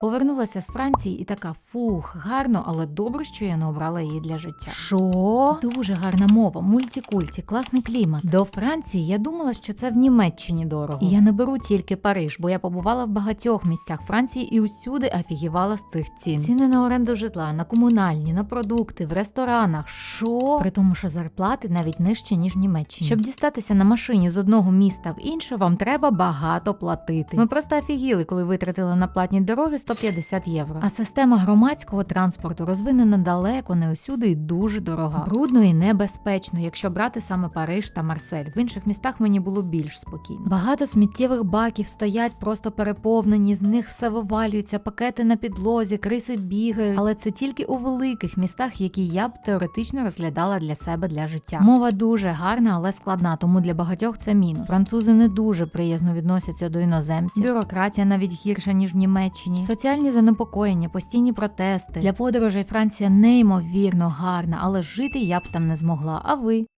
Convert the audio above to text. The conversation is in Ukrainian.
Повернулася з Франції і така фух, гарно, але добре, що я не обрала її для життя. Що? Дуже гарна мова, мультикульті, класний клімат. До Франції я думала, що це в Німеччині дорого. І я не беру тільки Париж, бо я побувала в багатьох місцях Франції і усюди офігівала з цих цін. Ціни на оренду житла, на комунальні, на продукти, в ресторанах. Що? При тому, що зарплати навіть нижче, ніж в Німеччині. Щоб дістатися на машині з одного міста в інше, вам треба багато платити. Ми просто офігіли, коли витратили на платні дороги 150 євро. А система громадського транспорту розвинена далеко, не усюди і дуже дорога. Брудно і небезпечно, якщо брати саме Париж та Марсель. В інших містах мені було більш спокійно. Багато сміттєвих баків стоять просто переповнені, з них все вивалюється, пакети на підлозі, криси бігають. Але це тільки у великих містах, які я б теоретично розглядала для себе для життя. Мова дуже гарна, але складна, тому для багатьох це мінус. Французи не дуже приязно відносяться до іноземців. Бюрократія навіть гірша ніж в Німеччині. Соціальні занепокоєння, постійні протести. Для подорожей Франція неймовірно гарна, але жити я б там не змогла. А ви?